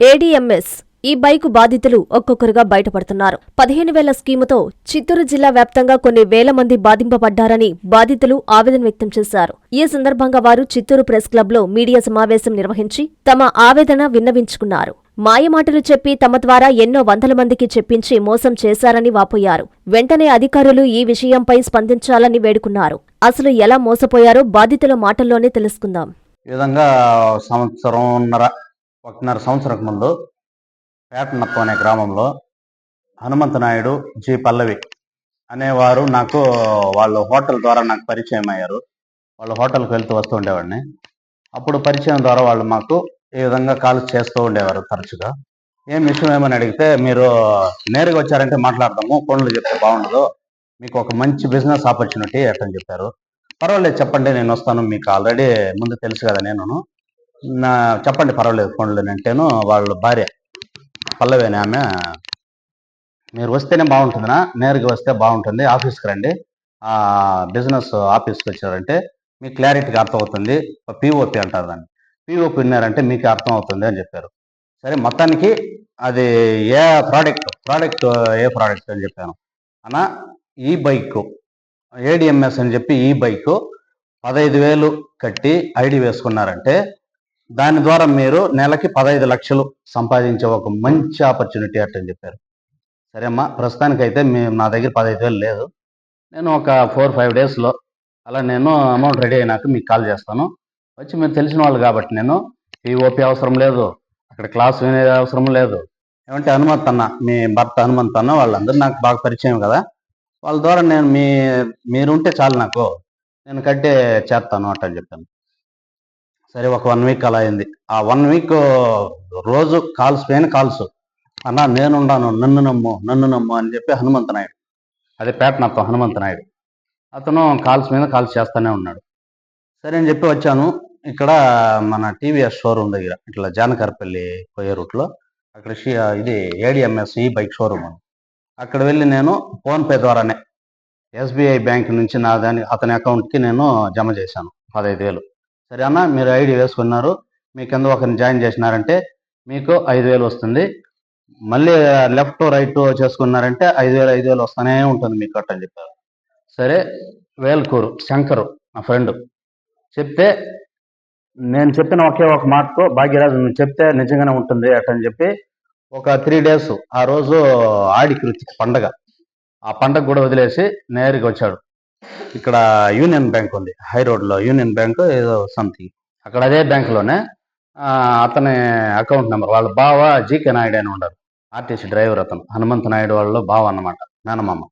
ADMS ఈ bike బాధితులు ఒక్కొక్కరుగా బయటపడుతున్నారు. పదిహేను వేల స్కీముతో చిత్తూరు జిల్లా వ్యాప్తంగా కొన్ని వేల మంది బాధింపబడ్డారని బాధితులు ఆవేదన వ్యక్తం చేశారు. ఈ సందర్భంగా వారు చిత్తూరు ప్రెస్ క్లబ్లో మీడియా సమావేశం నిర్వహించి తమ ఆవేదన విన్నవించుకున్నారు. మాయమాటలు చెప్పి తమ ద్వారా ఎన్నో వందల మందికి చెప్పించి మోసం చేశారని వాపోయారు. వెంటనే అధికారులు ఈ విషయంపై స్పందించాలని వేడుకున్నారు. అసలు ఎలా మోసపోయారో బాధితుల మాటల్లోనే తెలుసుకుందాం. విధంగా సంవత్సరం ఒకటిన్నర సంవత్సరం ముందు పేటనత్వం అనే గ్రామంలో హనుమంత నాయుడు జి పల్లవి అనేవారు నాకు వాళ్ళు హోటల్ ద్వారా నాకు పరిచయం అయ్యారు. వాళ్ళు హోటల్కి వెళ్తూ వస్తూ ఉండేవాడిని. అప్పుడు పరిచయం ద్వారా వాళ్ళు మాకు ఈ విధంగా కాల్ చేస్తూ ఉండేవారు తరచుగా. ఏం విషయం ఏమని అడిగితే మీరు నేరుగా వచ్చారంటే మాట్లాడదాము ఫోన్లు చెప్తే బాగుండదు మీకు ఒక మంచి బిజినెస్ ఆపర్చునిటీ ఎట్టని చెప్పారు. పర్వాలేదు చెప్పండి నేను వస్తాను మీకు ఆల్రెడీ ముందు తెలుసు కదా నేను నా చెప్పండి పర్వాలేదు ఫోన్లు అంటేను వాళ్ళ భార్య పల్లవేని ఆమె. మీరు వస్తేనే బాగుంటుందినా? నేరుగా వస్తే బాగుంటుంది. ఆఫీస్కి రండి. బిజినెస్ ఆఫీస్కి వచ్చారంటే మీకు క్లారిటీగా అర్థమవుతుంది. పిఓపి అంటారు దాన్ని. పిఓపి విన్నారంటే మీకు అర్థం అవుతుంది అని చెప్పారు. సరే మొత్తానికి అది ఏ ప్రోడక్ట్ ప్రోడక్ట్ ఏ ప్రోడక్ట్ అని చెప్పాను. అన్న ఈ బైక్ ఏడిఎంఎస్ అని చెప్పి ఈ బైక్ పదహైదు వేలు కట్టి ఐడి వేసుకున్నారంటే దాని ద్వారా మీరు నెలకి పదహైదు లక్షలు సంపాదించే ఒక మంచి ఆపర్చునిటీ అట్టని చెప్పారు. సరే అమ్మా ప్రస్తుతానికైతే మేము నా దగ్గర పదహైదు వేలు లేదు. నేను ఒక ఫోర్ ఫైవ్ డేస్లో అలా నేను అమౌంట్ రెడీ అయినాక మీకు కాల్ చేస్తాను. వచ్చి మీరు తెలిసిన వాళ్ళు కాబట్టి నేను పిఓపి అవసరం లేదు అక్కడ క్లాస్ వినేది అవసరం లేదు. ఏమంటే హనుమంత్ అన్న మీ భర్త హనుమంత్ అన్న వాళ్ళందరూ నాకు బాగా పరిచయం కదా. వాళ్ళ ద్వారా నేను మీ మీరుంటే చాలు నాకు. నేను కట్టే చేస్తాను అట్ట అని చెప్పాను. సరే ఒక వన్ వీక్ అలా అయింది. ఆ వన్ వీక్ రోజు కాల్స్ పైన కాల్స్. అన్న నేనున్నాను నన్ను నమ్ము నన్ను నమ్ము అని చెప్పి హనుమంత నాయుడు. అదే పేటనత్వం హనుమంత నాయుడు. అతను కాల్స్ మీద కాల్స్ చేస్తూనే ఉన్నాడు. సరే అని చెప్పి వచ్చాను. ఇక్కడ మన టీవీఎస్ షోరూమ్ దగ్గర ఇట్లా జానకర్పల్లి పోయే రూట్లో అక్కడ ఇది ఏడిఎంఎస్ ఈ బైక్ షోరూమ్ అక్కడ వెళ్ళి నేను ఫోన్పే ద్వారానే ఎస్బీఐ బ్యాంక్ నుంచి నా దాని అతని అకౌంట్కి నేను జమ చేశాను. పదహైదు వేలు. సరే అన్న మీరు ఐడి వేసుకున్నారు. మీ కింద ఒకరిని జాయిన్ చేసినారంటే మీకు ఐదు వేలు వస్తుంది. మళ్ళీ లెఫ్ట్ రైట్ చేసుకున్నారంటే ఐదు వేలు ఐదు వేలు వస్తూనే ఉంటుంది మీకు అట్ట అని చెప్పారు. సరే వేల్కూరు శంకరు నా ఫ్రెండ్. చెప్తే నేను చెప్పిన ఒకే ఒక మాటతో భాగ్యరాజు నువ్వు చెప్తే నిజంగానే ఉంటుంది అట్ట అని చెప్పి ఒక త్రీ డేస్ ఆ రోజు ఆడి కృతి పండగ. ఆ పండగ కూడా వదిలేసి నేరుగా వచ్చాడు. ఇక్కడ యూనియన్ బ్యాంక్ ఉంది. హై రోడ్లో యూనియన్ బ్యాంక్ ఏదో సంథింగ్ అక్కడ అదే బ్యాంకులోనే అతని అకౌంట్ నెంబర్ వాళ్ళ బావ జీకే నాయుడు అని ఉండరు. ఆర్టీసీ డ్రైవర్ అతను. హనుమంత నాయుడు వాళ్ళు బావ అన్నమాట నానమ్మ.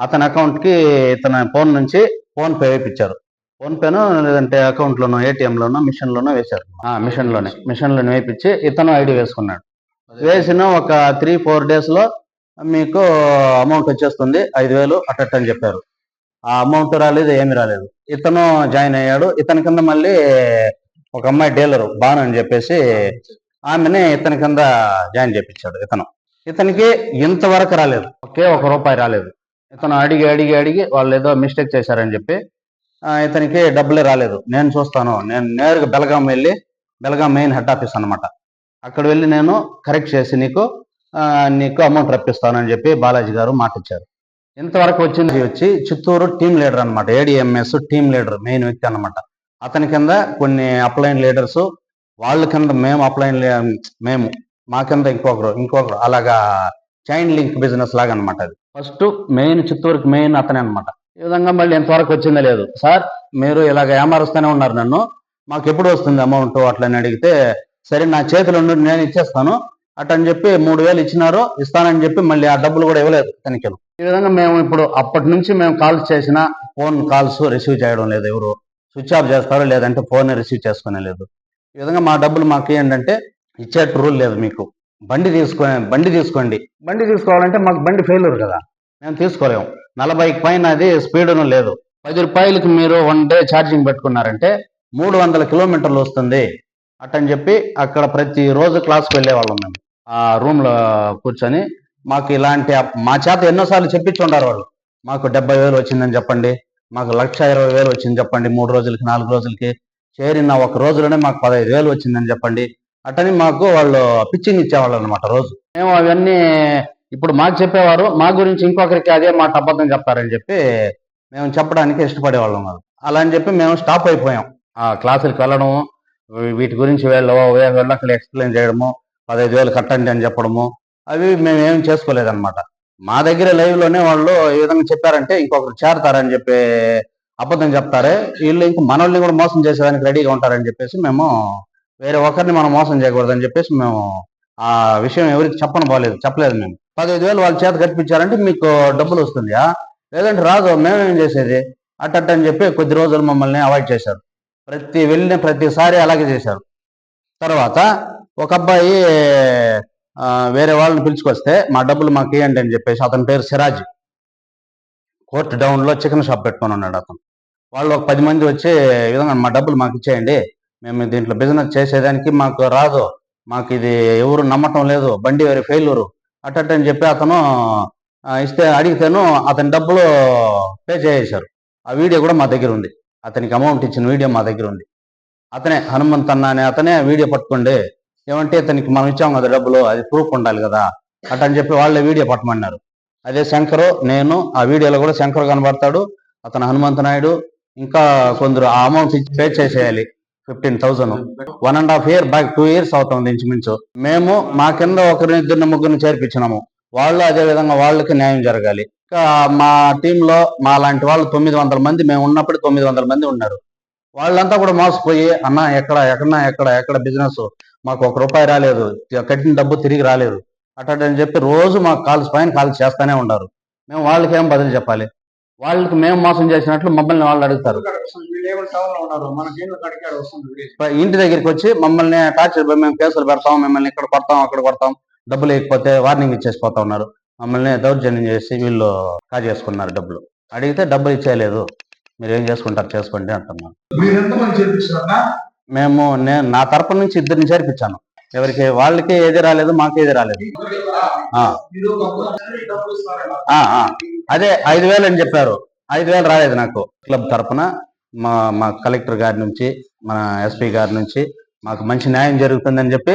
అతని అకౌంట్కి ఇతని ఫోన్ నుంచి ఫోన్ పే వేయించారు. ఫోన్పేను లేదంటే అకౌంట్లోనో ఏటీఎంలోనో మిషన్లోనో వేశారు. ఆ, మిషన్లోనే మిషన్లోనే వేయించి ఇతను ఐడి వేసుకున్నాడు. వేసిన ఒక త్రీ ఫోర్ డేస్లో మీకు అమౌంట్ వచ్చేస్తుంది ఐదు వేలు అట్టని అని చెప్పారు. ఆ అమౌంట్ రాలేదు ఏమీ రాలేదు. ఇతను జాయిన్ అయ్యాడు. ఇతని కింద మళ్ళీ ఒక అమ్మాయి డీలరు బాను అని చెప్పేసి ఆమెని ఇతని కింద జాయిన్ చేపించాడు ఇతను. ఇతనికి ఇంతవరకు రాలేదు. ఒకే ఒక రూపాయి రాలేదు. ఇతను అడిగి అడిగి అడిగి వాళ్ళు ఏదో మిస్టేక్ చేశారని చెప్పి ఇతనికి డబ్బులే రాలేదు. నేను చూస్తాను. నేను నేరుగా బెలగాం వెళ్ళి బెలగాం మెయిన్ హెడ్ ఆఫీస్ అన్నమాట. అక్కడ వెళ్ళి నేను కరెక్ట్ చేసి నీకు నీకు అమౌంట్ రప్పిస్తానని చెప్పి బాలాజీ గారు మాట ఇచ్చారు ఇంతవరకు వచ్చింది వచ్చి చిత్తూరు టీం లీడర్ అన్నమాట ఏడిఎంఎస్ టీం లీడర్ మెయిన్ వ్యక్తి అనమాట అతని కింద కొన్ని అప్లైన్ లీడర్స్ వాళ్ళ కింద మేము అప్లైన్ మేము మా కింద ఇంకొకరు ఇంకొకరు అలాగా చైన్ లింక్ బిజినెస్ లాగా అనమాట అది. ఫస్ట్ మెయిన్ చిత్తూరుకి మెయిన్ అతనే అనమాట ఈ విధంగా మళ్ళీ ఎంతవరకు వచ్చిందో లేదు. సార్ మీరు ఇలాగ ఏమారుస్తూనే ఉన్నారు నన్ను మాకు ఎప్పుడు వస్తుంది అమౌంట్ అట్లని అడిగితే సరే నా చేతిలో నుండి నేను ఇచ్చేస్తాను అటని చెప్పి మూడు వేలు ఇచ్చినారు ఇస్తానని చెప్పి మళ్ళీ ఆ డబ్బులు కూడా ఇవ్వలేదు తనిఖీలు. ఈ విధంగా మేము ఇప్పుడు అప్పటి నుంచి మేము కాల్స్ చేసినా ఫోన్ కాల్స్ రిసీవ్ చేయడం లేదు ఎవరు. స్విచ్ ఆఫ్ చేస్తారు లేదంటే ఫోన్ రిసీవ్ చేసుకునే లేదు. ఈ విధంగా మా డబ్బులు మాకు ఏంటంటే ఇచ్చేట రూల్ లేదు మీకు. బండి తీసుకో బండి తీసుకోండి. బండి తీసుకోవాలంటే మాకు బండి ఫెయిల్యూర్ కదా. మేము తీసుకోలేము. నలభైకి పైన అది స్పీడ్ను లేదు. పది రూపాయలకి మీరు వన్ డే ఛార్జింగ్ పెట్టుకున్నారంటే మూడు వందల కిలోమీటర్లు వస్తుంది. అట్టని చెప్పి అక్కడ ప్రతి రోజు క్లాస్కి వెళ్ళేవాళ్ళం మేము. ఆ రూమ్లో కూర్చొని మాకు ఇలాంటి మా చేత ఎన్నోసార్లు చెప్పించుండారు వాళ్ళు. మాకు డెబ్బై వేలు వచ్చిందని చెప్పండి మాకు లక్ష ఇరవై వేలు వచ్చింది చెప్పండి మూడు రోజులకి నాలుగు రోజులకి చేరిన ఒక రోజులోనే మాకు పదహైదు వేలు వచ్చిందని చెప్పండి. అట్టని మాకు వాళ్ళు పిచ్చింగ్ ఇచ్చేవాళ్ళు అనమాట రోజు. మేము అవన్నీ ఇప్పుడు మాకు చెప్పేవారు మా గురించి ఇంకొకరికి అదే మాట అబద్ధం చెప్తారని చెప్పి మేము చెప్పడానికి ఇష్టపడేవాళ్ళం కాదు. అలా అని చెప్పి మేము స్టాప్ అయిపోయాం. ఆ క్లాసులకు వెళ్ళడం వీటి గురించి వీళ్ళు వీళ్ళకి ఎక్స్ప్లెయిన్ చేయడము పదహైదు వేలు కట్టండి అని చెప్పడము అవి మేము ఏం చేసుకోలేదన్నమాట. మా దగ్గర లైవ్లోనే వాళ్ళు ఈ విధంగా చెప్పారంటే ఇంకొకరు చేరతారని చెప్పి అబద్ధం చెప్తారే వీళ్ళు ఇంక మనల్ని కూడా మోసం చేసేదానికి రెడీగా ఉంటారని చెప్పేసి మేము వేరే ఒకరిని మనం మోసం చేయకూడదని చెప్పేసి మేము ఆ విషయం ఎవరికి చెప్పను పోలేదు చెప్పలేదు మేము. పదహైదు వేలు వాళ్ళ చేత కట్టించారంటే మీకు డబ్బులు వస్తుందా? లేదంటే రాదు మేమేం చేసేది? అట్టట్ట అని చెప్పి కొద్ది రోజులు మమ్మల్ని అవాయిడ్ చేశారు. ప్రతి వెళ్ళిన ప్రతిసారి అలాగే చేశారు. తర్వాత ఒక అబ్బాయి వేరే వాళ్ళని పిలుచుకొస్తే మా డబ్బులు మాకు ఇవ్వండి అని చెప్పేసి అతని పేరు సిరాజ్. కోర్ట్ డౌన్లో చికెన్ షాప్ పెట్టుకొని ఉన్నాడు అతను. వాళ్ళు ఒక పది మంది వచ్చి విధంగా మా డబ్బులు మాకు ఇచ్చేయండి. మేము దీంట్లో బిజినెస్ చేసేదానికి మాకు రాదు. మాకు ఇది ఎవరు నమ్మటం లేదు. బండి వేరే ఫెయిల్యూరు అట్టట్టు అని చెప్పి అతను ఇస్తే అడిగితేను అతని డబ్బులు పే చేసేశారు. ఆ వీడియో కూడా మా దగ్గర ఉంది. అతనికి అమౌంట్ ఇచ్చిన వీడియో మా దగ్గర ఉంది. అతనే హనుమంత్ అన్న అనే అతనే వీడియో పట్టుకోండి ఏమంటే ఇతనికి మనం ఇచ్చాం కదా డబ్బులు అది ప్రూఫ్ ఉండాలి కదా. అట్ అని చెప్పి వాళ్ళే వీడియో పట్టమన్నారు. అదే శంకరు నేను ఆ వీడియోలో కూడా శంకర్ కనబడతాడు అతను హనుమంత నాయుడు ఇంకా కొందరు ఆ అమౌంట్ ఇచ్చి పే చేసేయాలి fifteen thousand one and half year back two years అవుతుంది ఇంచుమించు. మేము మా కింద ఒకరిని ఇద్దరిని ముగ్గురిని చేర్పించినాము. వాళ్ళు అదే విధంగా వాళ్ళకి న్యాయం జరగాలి. ఇంకా మా టీంలో మా లాంటి వాళ్ళు తొమ్మిది వందల మంది మేము ఉన్నప్పుడు తొమ్మిది వందల మంది ఉన్నారు. వాళ్ళంతా కూడా మోసపోయి అన్న ఎక్కడ ఎక్కడన్నా ఎక్కడ ఎక్కడ బిజినెస్ మాకు ఒక రూపాయి రాలేదు. కట్టిన డబ్బు తిరిగి రాలేదు. అట్టని చెప్పి రోజు మాకు కాల్స్ పైన కాల్స్ చేస్తానే ఉన్నారు. మేము వాళ్ళకి ఏం బదులు చెప్పాలి? వాళ్ళకి మేము మోసం చేసినట్లు మమ్మల్ని వాళ్ళు అడుగుతారు. ఇంటి దగ్గరికి వచ్చి మమ్మల్ని టార్చర్ మేము కేసులు పెడతాం మిమ్మల్ని ఇక్కడ కొడతాం అక్కడ కొడతాం డబ్బులు లేకపోతే వార్నింగ్ ఇచ్చేసి పోతా ఉన్నారు. మమ్మల్ని దౌర్జన్యం చేసి వీళ్ళు కాజేసుకున్నారు డబ్బులు. అడిగితే డబ్బులు ఇచ్చేయలేదు. మీరు ఏం చేసుకుంటారు చేసుకోండి చేర్పిస్తారన్నా మేము నేను నా తరపు నుంచి ఇద్దరిని చేర్పించాను. ఎవరికి వాళ్ళకి ఏది రాలేదు మాకు ఏది రాలేదు. అదే ఐదు వేలు అని చెప్పారు. ఐదు వేలు రాలేదు నాకు. క్లబ్ తరపున మా మా కలెక్టర్ గారి నుంచి మన ఎస్పీ గారి నుంచి మాకు మంచి న్యాయం జరుగుతుందని చెప్పి